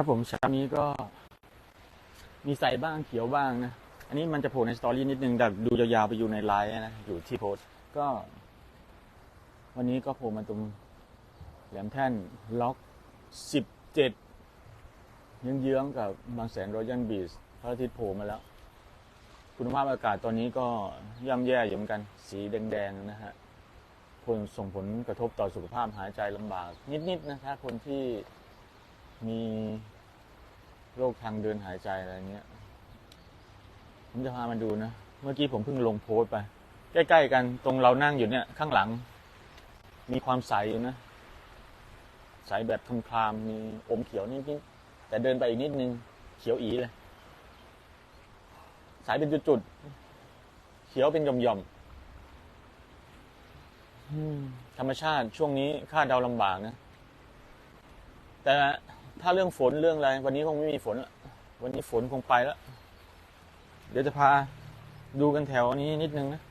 ครับผมเช้านี้ก็มีใส่บ้างเขียวบ้างนะ อันนี้มันจะโผล่ในสตอรี่นิดนึงแต่ดูยาวๆไปอยู่ในไลน์นะ อยู่ที่โพสก็ วันนี้ก็โผล่มาตรงแหลมแท่นล็อกสิบเจ็ดเยื้องๆกับบางแสนรอยัลบีชพระอาทิตย์โผล่มาแล้ว คุณภาพอากาศตอนนี้ก็ย่ำแย่อยู่เหมือนกัน สีแดงๆนะฮะผลส่งผลกระทบต่อสุขภาพหายใจลำบาก นิดๆนะถ้าคนที่ มีโรคทางเดินหายใจอะไรเงี้ย ผมจะพามาดูนะ เมื่อกี้ผมเพิ่งลงโพสไป ใกล้ๆกันตรงเรานั่งอยู่เนี่ย ข้างหลัง มีความใสอยู่นะ ใสแบบคลามมีอมเขียวนิดๆแต่เดินไปอีกนิดนึง เขียวอีเลยสายเป็นจุดๆ เขียวเป็นหย่อมๆธรรมชาติช่วงนี้คาดเดาลำบากนะ แต่ ถ้าเรื่องฝนเรื่องอะไรวันนี้คงไม่มีฝนละวันนี้ฝนคงไปแล้วเดี๋ยวจะพาดูกันแถวนี้นิดนึงนะ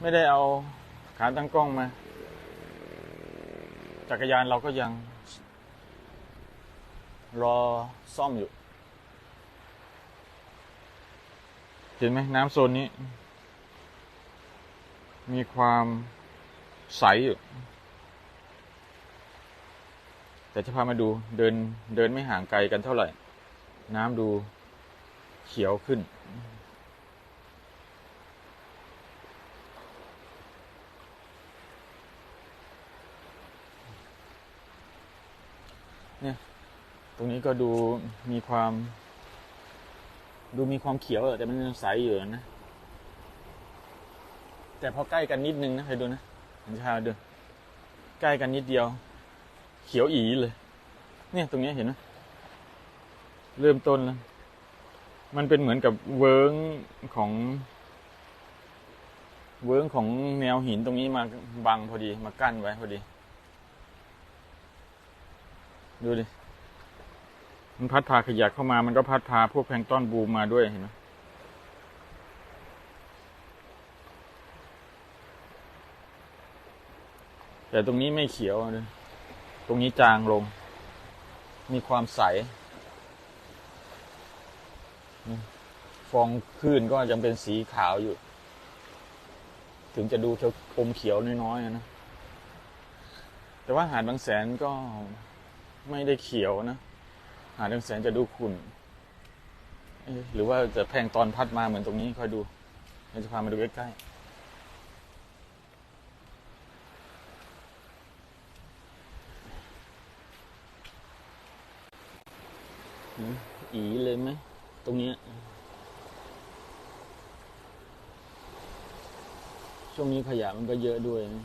ไม่ได้เอาขาตั้งกล้องมา จักรยานเราก็ยัง รอซ่อมอยู่ เห็นไหมน้ำโซนนี้ มีความใสอยู่ แต่จะพามาดูเดินเดินไม่ห่างไกลกันเท่าไหร่ น้ำดูเขียวขึ้น เนี่ย ตรงนี้ก็ดูมีความ ดูมีความเขียวแต่มันใสอยู่นะ แต่พอใกล้กันนิดนึงนะใครดูนะผมจะพาดูใกล้กันนิดเดียว ขียวอีเลย เนี่ยตรงนี้เห็นไหมเริ่มต้นแล้ว มันเป็นเหมือนกับเวิ้งของ เวิ้งของแนวหินตรงนี้มาบังพอดีมากั้นไว้พอดี ดูดิ มันพัดพาขยะเข้ามา มันก็พัดพาพวกแพลงต้อนบูมมาด้วยเห็นไหมแต่ตรงนี้ไม่เขียวเลย ตรงนี้จางลง มีความใส ฟองคลื่นก็ยังเป็นสีขาวอยู่ ถึงจะดูเขียวอมเขียวน้อยๆนะ แต่ว่าหาดบางแสนก็ไม่ได้เขียวนะ หาดบางแสนจะดูขุ่นหรือว่าจะแพงตอนพัดมาเหมือนตรงนี้คอยดูเดี๋ยวจะพามาดูใกล้ๆ อีเลยไหมตรงเนี้ยช่วงนี้ขยะมันก็เยอะด้วยนะ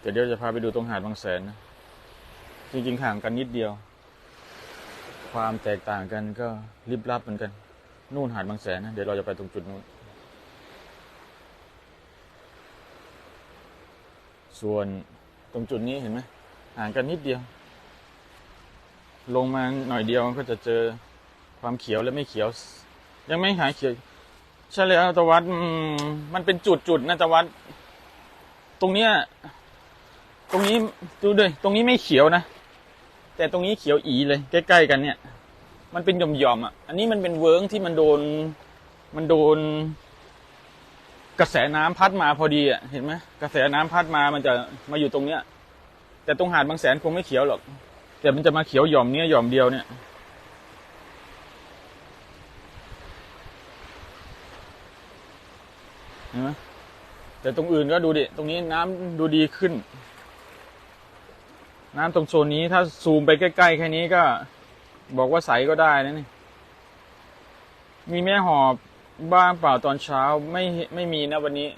แต่เดี๋ยวจะพาไปดูตรงหาดบางแสนนะ จริง ๆ ห่างกันนิดเดียว ความแตกต่างกันก็ริบลับเหมือนกัน นู่นหาดบางแสนนะ เดี๋ยวเราจะไปตรงจุดนู้น ส่วน ตรงจุดนี้เห็นไหมห่างกันนิดเดียว ลงมาหน่อยเดียวก็จะเจอความเขียวและไม่เขียว ยังไม่หายเขียวใช่เลยครับตะวัดมันเป็นจุดจุดๆนะตะวัดตรงเนี้ยตรงนี้ดูด้วยตรงนี้ไม่เขียวนะแต่ตรงนี้เขียวอีเลย ใกล้ๆกันเนี่ย มันเป็นหย่อมๆอะ อันนี้มันเป็นเวิร์งที่มันโดนมันโดน กระแสน้ำพัดมาพอดีอะเห็นไหมกระแสน้ำพัดมามันจะมาอยู่ตรงเนี้ย แต่ตรงหาดบางแสนคงไม่เขียวหรอก แต่มันจะมาเขียวหย่อมเนี้ยหย่อมเดียวเนี่ยเห็นไหมแต่ตรงอื่นก็ดูดิตรงนี้น้ำดูดีขึ้น น้ำตรงโซนนี้ถ้าซูมไปใกล้ๆแค่นี้ก็บอกว่าใสก็ได้นะนี่มีแม่หอบ บ้างเปล่าตอนเช้าไม่ไม่มีนะวันนี้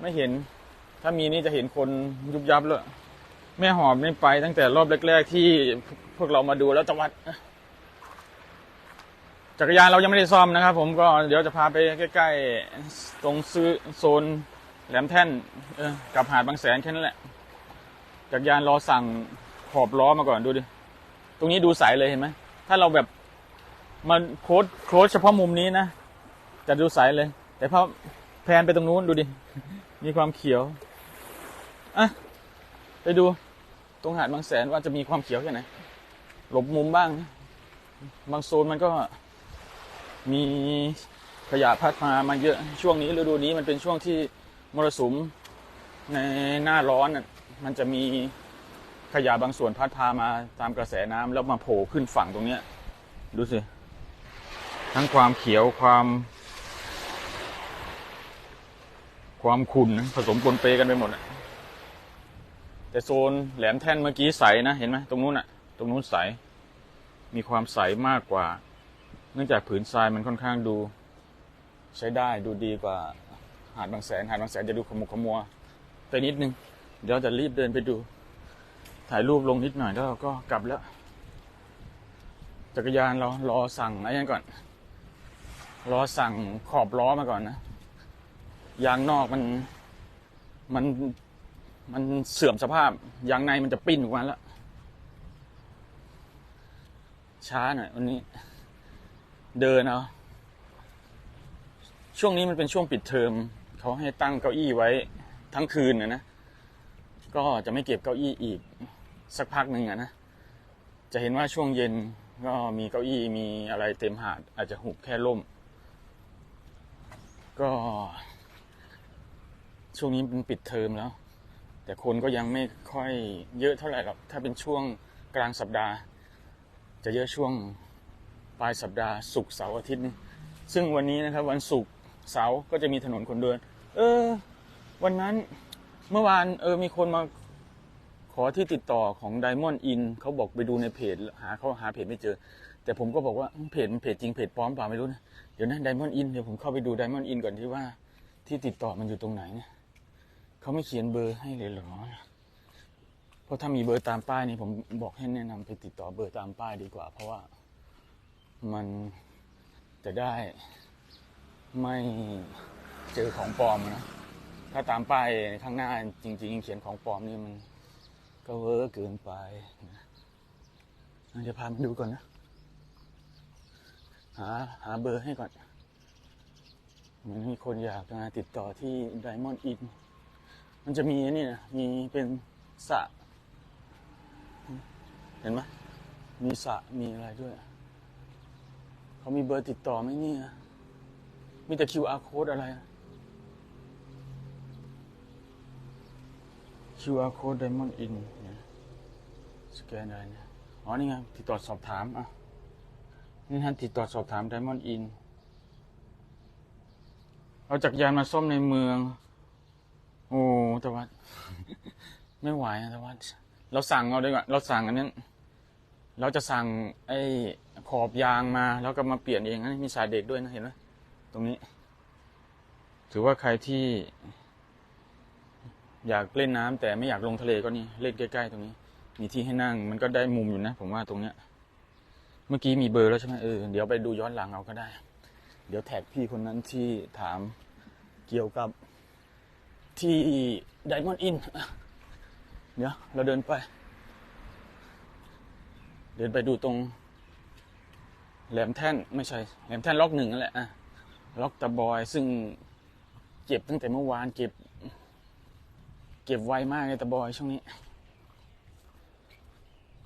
ไม่เห็น ถ้ามีนี่จะเห็นคนยุบยับแล้วแม่หอบนี่ไปตั้งแต่รอบแรก ๆ ที่พวกเรามาดูแล้วตะวัดจักรยานเรายังไม่ได้ซ่อมนะครับ ผมก็เดี๋ยวจะพาไปใกล้ๆตรงซื้อโซนแหลมแท่นกับหาดบางแสนแค่นั้นแหละจักรยานรอสั่งขอบล้อมาก่อนดูดิตรงนี้ดูใสเลยเห็นไหมถ้าเราแบบมันโค้ดโค้ดเฉพาะมุมนี้นะ จะดูใสเลย แต่พอแพนไปตรงนู้นดูดิ มีความเขียวอะไปดูตรงหาดบางแสนว่าจะมีความเขียวแค่ไหนหลบมุมบ้าง บางโซนมันก็มีขยะพัดมามาเยอะช่วงนี้ฤดูนี้มันเป็นช่วงที่มรสุมในหน้าร้อนมันจะมีขยะบางส่วนพัดพามาตามกระแสน้ำแล้วมาโผล่ขึ้นฝั่งตรงเนี้ยดูสิทั้งความเขียวความ ความขุ่นผสมปนเปกันไปหมดอะแต่โซนแหลมแท่นเมื่อกี้ใสนะเห็นไหมตรงนู้นอะตรงนู้นใส มีความใสมากกว่า เนื่องจากผืนทรายมันค่อนข้างดู ใช้ได้ดูดีกว่า หาดบางแสนหาดบางแสนจะดูขมุกขมัวไปนิดนึง เดี๋ยวจะรีบเดินไปดู ถ่ายรูปลงนิดหน่อยแล้วก็กลับแล้วจักรยานเรารอสั่งอะไรก่อน รอสั่งขอบล้อมาก่อนนะ ยางนอกมันมันมันเสื่อมสภาพ ยางในมันจะปิ้นออกมาแล้ว ช้าหน่อยวันนี้ เดินเอาช่วงนี้มันเป็นช่วงปิดเทอมเขาให้ตั้งเก้าอี้ไว้ทั้งคืนนะนะ ก็จะไม่เก็บเก้าอี้อีกสักพักหนึ่งอะนะ จะเห็นว่าช่วงเย็นก็มีเก้าอี้มีอะไรเต็มหาดอาจจะหุบแค่ล่ม ก็ ช่วงนี้มันปิดเทอมแล้ว แต่คนก็ยังไม่ค่อยเยอะเท่าไหร่หรอกถ้าเป็นช่วงกลางสัปดาห์ จะเยอะช่วงปลายสัปดาห์ศุกร์เสาร์อาทิตย์นี่ซึ่งวันนี้นะครับ วันศุกร์เสาร์ก็จะมีถนนคนเดิน เออ วันนั้นเมื่อวานเออมีคนมาขอที่ติดต่อของ Diamond In เขาบอกไปดูในเพจหาเขาหาเพจไม่เจอ แต่ผมก็บอกว่าเพจมันเพจจริงเพจปลอมเปล่าไม่รู้นะ เดี๋ยวนะ Diamond In เดี๋ยวผมเข้าไปดู Diamond In ก่อนที่ว่าที่ติดต่อมันอยู่ตรงไหนเนี่ย เขาไม่เขียนเบอร์ให้เลยเหรอ เพราะถ้ามีเบอร์ตามป้ายนี่ผมบอกให้แนะนำไปติดต่อเบอร์ตามป้ายดีกว่า เพราะว่ามันจะได้ไม่เจอของปลอมนะ ถ้าตามป้ายข้างหน้าจริง ๆ เขียนของปลอมนี่มันก็เวอร์เกินไปนะเดี๋ยวพามาดูก่อนนะ หาหาเบอร์ให้ก่อนมือนมีคนอยากมาติดต่อที่ Diamond In มัน มันจะมีนี่นะมีเป็นสระเห็นไหมมีสระมีอะไรด้วย เขามีเบอร์ติดต่อไหมเนี่ยมีแต่ QR code อะไรอะ QR code Diamond In เนี่ยสแกนอะไรเนี่ยอ๋อ นี่ไง ติดต่อสอบถาม อะ นี่ฮะติดต่อสอบถาม Diamond In เอาจักรยานมาซ่อมในเมือง โอ้แต่ว่าไม่ไหวอะแต่ว่าเราสั่งเอาดีกว่าเราสั่งอันนั้น เราจะสั่งไอ้ขอบยางมาแล้วก็มาเปลี่ยนเองนะมีสายเด็กด้วยนะเห็นไหมตรงนี้ ถือว่าใครที่ อยากเล่นน้ำแต่ไม่อยากลงทะเลก็นี่เล่นใกล้ๆตรงนี้ มีที่ให้นั่งมันก็ได้มุมอยู่นะ ผมว่าตรงเนี้ย เมื่อกี้มีเบอร์แล้วใช่ไหมเออเดี๋ยวไปดูย้อนหลังเอาก็ได้ เดี๋ยวแท็กพี่คนนั้นที่ถามเกี่ยวกับ ที่ Diamond In เดี๋ยวเราเดินไป เดินไปดูตรง แหลมแท่นไม่ใช่ แหลมแท่นล็อกหนึ่งนั่นแหละอะล็อกตะบอย ซึ่งเก็บตั้งแต่เมื่อวานเก็บ เก็บไวมากเลยตะบอยช่วงนี้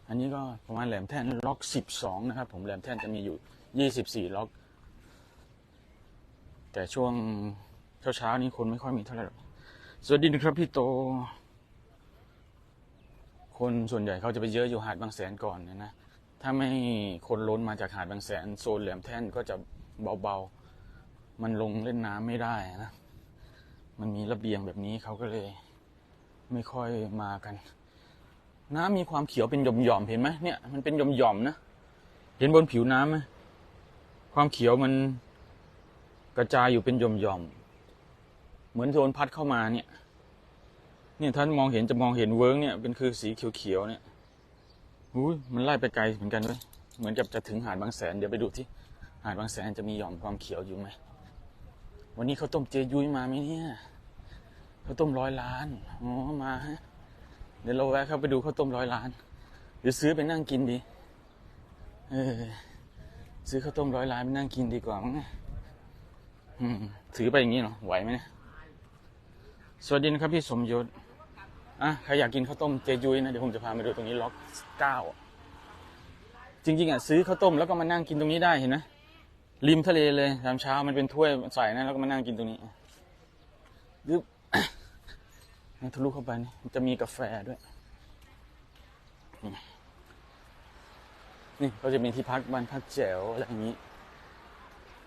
อันนี้ก็ประมาณแหลมแท่นล็อกสิบสองนะครับ ผมแหลมแท่นจะมีอยู่ยี่สิบสี่ล็อก แต่ช่วงเช้าๆนี้คนไม่ค่อยมีเท่าไหร่หรอก สวัสดีนะครับพี่โต คนส่วนใหญ่เขาจะไปเยอะอยู่หาดบางแสนก่อนเนี่ยนะ ถ้าไม่คนล้นมาจากหาดบางแสนโซนแหลมแท่นก็จะเบาๆ มันลงเล่นน้ำไม่ได้นะ มันมีระเบียงแบบนี้เขาก็เลย ไม่ค่อยมากัน น้ำมีความเขียวเป็นหย่อมๆเห็นไหมเนี่ยมันเป็นหย่อมๆนะ เห็นบนผิวน้ำไหมความเขียวมันกระจายอยู่เป็นหย่อมๆ เหมือนโดนพัดเข้ามาเนี่ย เนี่ยท่านมองเห็นจะมองเห็นเวิร์กเนี่ยเป็นคือสีเขียวๆเนี่ยอุ้ยมันไล่ไปไกลเหมือนกันด้วยเหมือนกับจะถึงหาดบางแสนเดี๋ยวไปดูที่หาดบางแสนจะมีหย่อมความเขียวอยู่ไหมวันนี้เขาวต้มเจยุ้ยมาไหมเนี่ยข้าวต้มร้อยล้านอ๋อมาฮะเดี๋ยวเราแวะเข้าไปดูข้าวต้มร้อยล้านหรือซื้อไปนั่งกินดี เออ ซื้อข้าวต้มร้อยล้านไปนั่งกินดีกว่ามั้งถือไปอย่างนี้เหรอไหวไหมเนี่ย สวัสดีนะครับพี่สมยศอะใครอยากกินข้าวต้มเจยุ้ยนะ เดี๋ยวผมจะพามาดูตรงนี้ล็อกเก้าจริง ๆอะซื้อข้าวต้มแล้วก็มานั่งกินตรงนี้ได้เห็นไหมริมทะเลเลยตามเช้ามันเป็นถ้วยใส่นะแล้วก็มานั่งกินตรงนี้ยึบทะลุเข้าไปนี่จะมีกาแฟด้วย นี่ก็จะมีที่พักบ้านพักแจ๋วอะไรอย่างนี้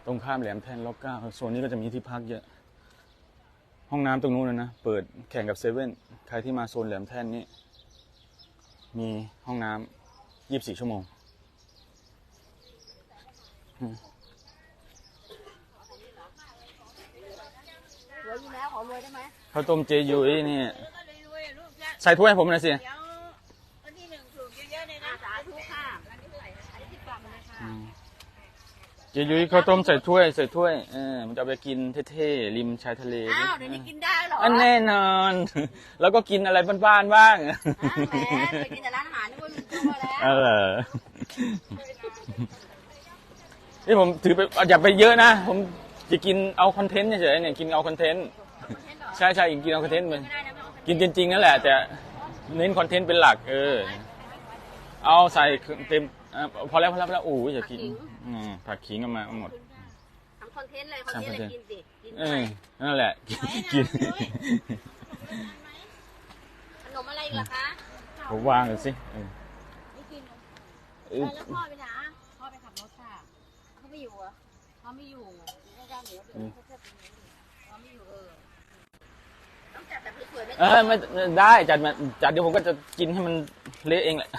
ตรงข้ามแหลมแท่นล็อกเก้าโซนนี้ก็จะมีที่พักเยอะ ห้องน้ำตรงนู้นนะนะ เปิดแข่งกับเซเว่นใครที่มาโซนแหลมแท่นนี่มีห้องน้ำยี่สิบสี่ชั่วโมง รวยอยู่แล้วขอรวยได้ไหมข้าวต้มเจยุ้ยนี่ก็เลยรวยลูกจะใส่ถ้วยให้ผมหน่อยสิ เดี๋ยววันที่หนึ่งถูกเยอะๆเลยนะ สาธุค่ะอันนี้เท่าไหร่อันนี้สิบบาทเลยค่ะ อืม เจยุ้ยข้าวต้มใส่ถ้วยใส่ถ้วยเออมันจะเอาไปกินเท่ๆริมชายทะเลอ้าวเดี๋ยวนี้กินได้เหรออันแน่นอน แล้วก็กินอะไรบ้านๆบ้างอ้าวแหมไปกินแต่ร้านอาหารนึกว่าลุงโตแล้วเออนี่ผมถือไปอย่าไปเยอะนะ ผมจะกินเอาคอนเทนต์เฉยๆเนี่ยกินเอาคอนเทนต์ใช่ใช่กินเอาคอนเทนต์มันไม่ได้นะไม่เอากินจริงๆนั่นแหละแต่เน้นคอนเทนต์เป็นหลัก เออ เอาใส่เต็ม อะพอแล้วพอแล้วพอแล้วอู้ยอย่ากินอืมผักขิงก็มาเอาหมดทำคอนเทนต์เลยคอนเทนต์เลยกินสิกินเอไปอนั่นแหละ กินขนมอะไรอีกล่ะคะผมวางเลยสิเออไม่กินเออแล้วพ่อไปไหนพ่อไปขับรถค่ะเขาไม่อยู่เหรอเขาไม่อยู่ไม่ได้เดี๋ยวเดี๋ยวเขาจะเป็นอย่างนี้เขาไม่อยู่เออต้องจัดแบบสวยๆไม่เออไม่ได้จัดมาจัดเดี๋ยวผมก็จะกินให้มันเละเองแหละ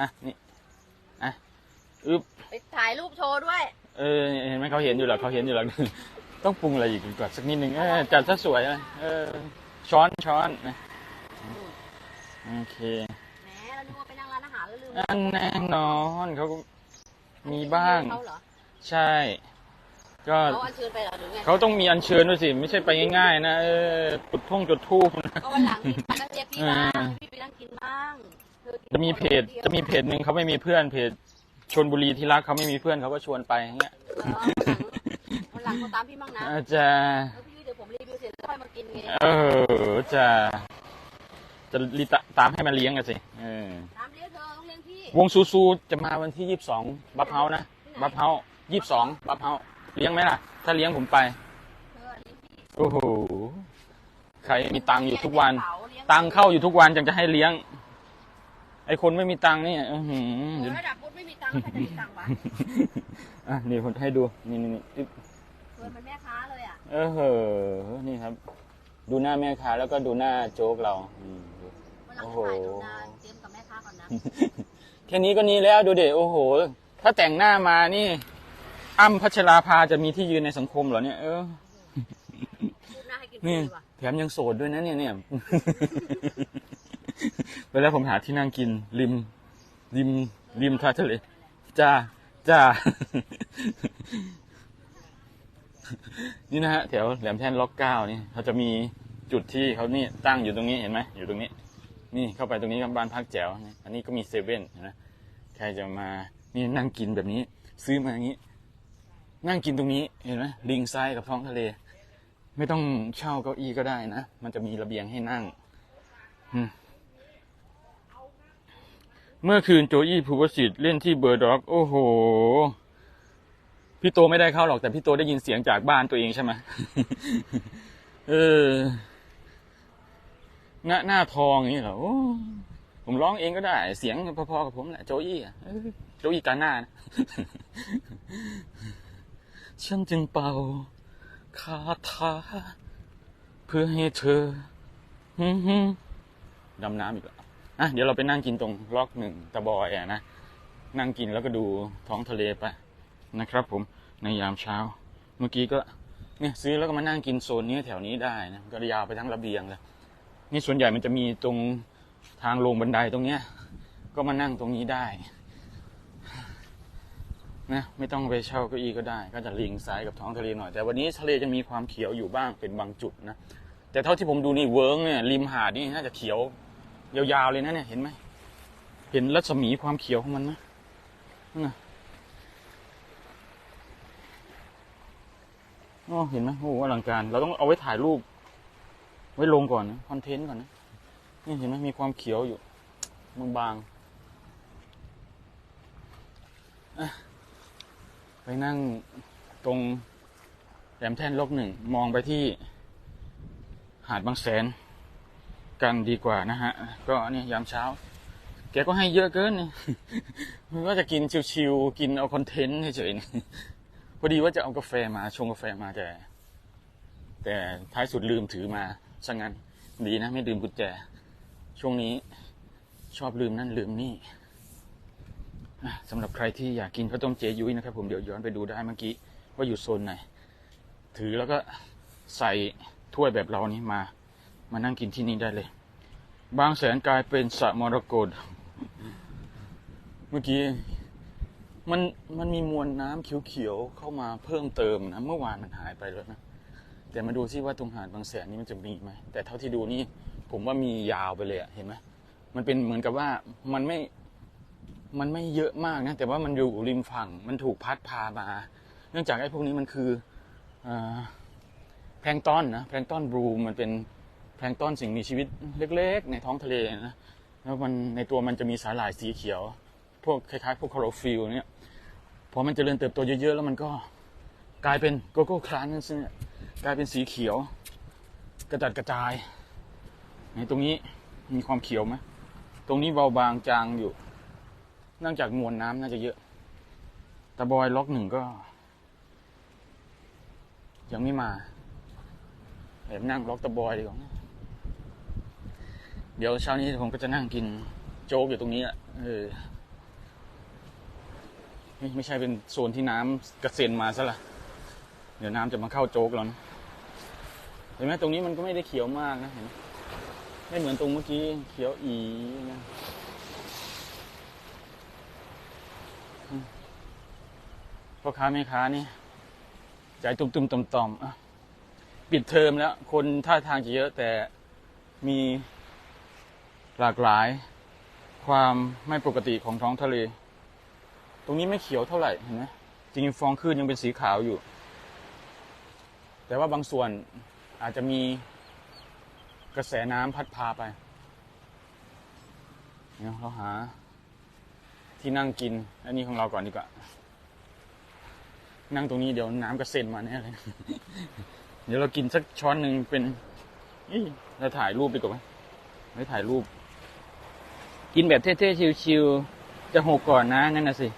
อะนี่อะ อึ๊บไปถ่ายรูปโชว์ด้วย เออเห็นไหมเขาเห็นอยู่หรอกเขาเห็นอยู่หรอก ต้องปรุงอะไรอีกก่อนสักนิดหนึ่งเออจัดซะสวยเลยเออ ช้อนช้อนนะโอเคแหมเรานึกว่าไปนั่งร้านอาหารแล้วลืมอันแน่นอนเขาก็มีบ้าง เขาเหรอใช่ ก็เขาอัญเชิญไปเหรอหรือไงเขาต้องมีอัญเชิญด้วยสิ ไม่ใช่ไปง่ายๆนะเออจุดท่งจุดทูบนะ ก็วันหลังพี่ไปนั่งเรียกพี่บ้างอ่าพี่ไปนั่งกินบ้างธอกินจะมีเพจจะมีเพจหนึ่งเขาไม่มีเพื่อนเพจ ชนบุรีที่รักเขาไม่มีเพื่อนเขาก็ชวนไปอย่างเงี้ยเออวันหลังวันหลังเขาตามพี่บ้างนะอาจารย์เออพี่เดี๋ยวผมรีวิวเสร็จแล้วค่อยมากินไงเออจะจะรีตะตามให้มันเลี้ยงกันสิเออตามเลี้ยงเธอต้องเลี้ยงพี่วงซูซูจะมาวันที่ยี่สิบสองบัฟเฮานะบัฟเฮายี่สิบสองบัฟเฮาเลี้ยงไหมล่ะ ถ้าเลี้ยงผมไปเธอเลี้ยงพี่โอ้โหใครมีตังค์อยู่ทุกวันเลี้ยลี้ยตังค์เข้าอยู่ทุกวันจังจะให้เลี้ยง ไอคนไม่มีตังค์นี่อื้อหือโอ้ระดับพุทธไม่มีตังค์ใครจะมีตังค์วะอะนี่ผมให้ดูนี่นี่นี่ปึ๊บเฟิร์นมันแม่ค้าเลยอะเออเหอะนี่ครับ ดูหน้าแม่ค้าแล้วก็ดูหน้าโจ๊กเราอืมดู วันหลังโอ้จะโหถ่ายดูนาเตรียมกับแม่ค้าก่อนนะแค่นี้ก็นี้แล้วดูเด็โอ้โห ถ้าแต่งหน้ามานี่อ้ำพัชราภาจะมีที่ยืนในสังคมเหรอเนี่ยเออพูดหน้าให้กินฟนี่รีว่ะแถมยังโสดด้วยนะเนี่ยเนี่ย เวลาผมหาที่นั่งกิน ริม ริม ริมท่าทะเล จ้าจ้า นี่นะฮะแถวแหลมแท่นล็อกเก้านี่เขาจะมีจุดที่เขานี่ตั้งอยู่ตรงนี้เห็นไหมอยู่ตรงนี้ นี่เข้าไปตรงนี้กับบ้านพักแจ๋วอันนี้ก็มีเซเว่นนะใครจะมานี่นั่งกินแบบนี้ ซื้อมาอย่างนี้ นั่งกินตรงนี้เห็นไหมลิงไซด์กับท้องทะเล ไม่ต้องเช่าเก้าอี้ก็ได้นะมันจะมีระเบียงให้นั่ง อืม เมื่อคืนโจอี้ภูวสิทธิ์เล่นที่เบอร์ด็อก โอ้โห พี่โตไม่ได้เข้าหรอกแต่พี่โตได้ยินเสียงจากบ้านตัวเองใช่ไหมเออหน้าหน้าทองอย่างนี้เหรอผมร้องเองก็ได้ เสียงพอๆกับผมแหละโจอี้อะเออโจอี้กาหน้านะฉันจึงเป่าคาถาเพื่อให้เธอฮึ่มฮึ่มดำน้ำอีกแล้ว อะเดี๋ยวเราไปนั่งกินตรงล็อกหนึ่งตะบอยอะนะ นั่งกินแล้วก็ดูท้องทะเลไปนะครับผมในยามเช้า เมื่อกี้ก็เนี่ยซื้อแล้วก็มานั่งกินโซนนี้แถวนี้ได้นะก็ยาวไปทั้งระเบียงเลยนี่ส่วนใหญ่มันจะมีตรงทางลงบันไดตรงเนี้ย ก็มานั่งตรงนี้ได้นะไม่ต้องไปเช่าเก้าอี้ก็ได้ ก็จะลิงซ้ายกับท้องทะเลหน่อย แต่วันนี้ทะเลจะมีความเขียวอยู่บ้างเป็นบางจุดนะแต่เท่าที่ผมดูนี่เวิร์กเนี่ยริมหาดนี่น่าจะเขียว ยาวๆเลยนะเนี่ยเห็นไหมเห็นรัศมีความเขียวของมันไหมนั่นะอ๋อเห็นไหมโอ้โหอลังการ เราต้องเอาไว้ถ่ายรูป ไว้ลงก่อนนะคอนเทนต์ก่อนนะนี่เห็นไหมมีความเขียวอยู่บางๆไปนั่งตรงแหลมแท่นลกหนึ่ง มองไปที่หาดบางแสน กันดีกว่านะฮะ ก็เนี่ยยามเช้า แกก็ให้เยอะเกินนี่มันก็จะกินชิวๆกินเอาคอนเทนต์เฉยๆพอดีว่าจะเอากาแฟมาชงกาแฟมาแต่ แต่ท้ายสุดลืมถือมาซะงั้นดีนะไม่ลืมกุญแจ ช่วงนี้ชอบลืมนั่นลืมนี่สำหรับใครที่อยากกินข้าวต้มเจยุ้ยนะครับผมเดี๋ยวย้อนไปดูได้เมื่อกี้ว่าอยู่โซนไหน ถือแล้วก็ใส่ถ้วยแบบเรานี้มา มานั่งกินที่นี่ได้เลย บางแสนกลายเป็นสระมรกตเมื่อกี้มันมันมีมวลน้ำเขียวๆเข้ามาเพิ่มเติมนะ เมื่อวานมันหายไปแล้วนะ แต่มาดูซิว่าตรงหาดบางแสนนี่มันจะมีไหมแต่เท่าที่ดูนี่ผมว่ามียาวไปเลยอะเห็นไหมมันเป็นเหมือนกับว่ามันไม่มันไม่เยอะมากนะ แต่ว่ามันอยู่ริมฝั่งมันถูกพัดพามา เนื่องจากไอ้พวกนี้มันคือแพลงต้อนนะแพลงต้อนบลูมันเป็น แพลงต้อนสิ่งมีชีวิตเล็กๆ ในท้องทะเลนะแล้วมันในตัวมันจะมีสาหร่ายสีเขียว พวกคล้ายๆ พวกคลอโรฟิลเนี่ยพอมันจเจริญเติบโตเยอะๆ แล้วมันก็กลายเป็นโกโก้ครันส์เนี่ยกลายเป็นสีเขียว กระจัดกระจายในตรงนี้มีความเขียวไหมตรงนี้เบาบางจางอยู่เนื่องจากมวลน้ำน่าจะเยอะตะบอยล็อกหนึ่งก็ ยังไม่มาแอบนั่งล็อกตะบอยดีกว่า เดี๋ยวเช้านี้ผมก็จะนั่งกินโจ๊กอยู่ตรงนี้อะเออไม่ไม่ใช่เป็นโซนที่น้ำกระเซ็นมาซะละเดี๋ยวน้ำจะมาเข้าโจ๊กแล้วนะเห็นไหมตรงนี้มันก็ไม่ได้เขียวมากนะเห็นไม่เหมือนตรงเมื่อกี้เขียวอีนะพ่อค้าแม่ค้านี่ใจตุ้มตุ้มต่อมต่อมๆอะปิดเทอมแล้ว คนท่าทางจะเยอะแต่มี หลากหลาย ความไม่ปกติของท้องทะเล ตรงนี้ไม่เขียวเท่าไหร่เห็นไหมจริงๆฟองคลื่นยังเป็นสีขาวอยู่ แต่ว่าบางส่วนอาจจะมีกระแสน้ำพัดพาไปเดี๋ยวเราหา ที่นั่งกิน อันนี้ของเราก่อนดีกว่า นั่งตรงนี้เดี๋ยวน้ำกระเซ็นมาแน่เลย เดี๋ยวเรากินสักช้อนหนึ่งเป็นเอ้ยเราถ่ายรูปดีกว่าไหมไม่ถ่ายรูป กินแบบเท่ๆ ชิวๆ จะหกก่อนนะ นั่นน่ะสิ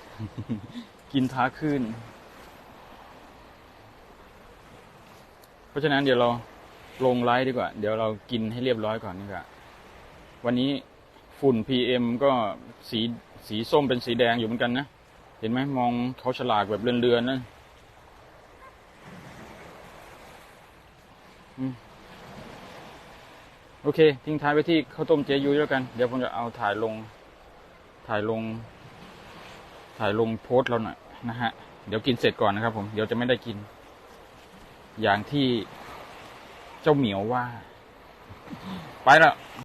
กินท้าขึ้น เพราะฉะนั้นเดี๋ยวเราลงไลฟ์ดีกว่า เดี๋ยวเรากินให้เรียบร้อยก่อนดีกว่าวันนี้ฝุ่น PM ก็สีสีส้มเป็นสีแดงอยู่เหมือนกันนะ เห็นไหมมองเขาฉลากแบบเลือนๆนะอืม โอเค ทิ้งท้ายไว้ที่ข้าวต้มเจยุ้ยแล้วกัน เดี๋ยวผมจะเอาถ่ายลง ถ่ายลง ถ่ายลงโพสต์เราหน่อยนะฮะ เดี๋ยวกินเสร็จก่อนนะครับ ผม เดี๋ยวจะไม่ได้กิน อย่างที่เจ้าเหมียวว่า ไปแล้ว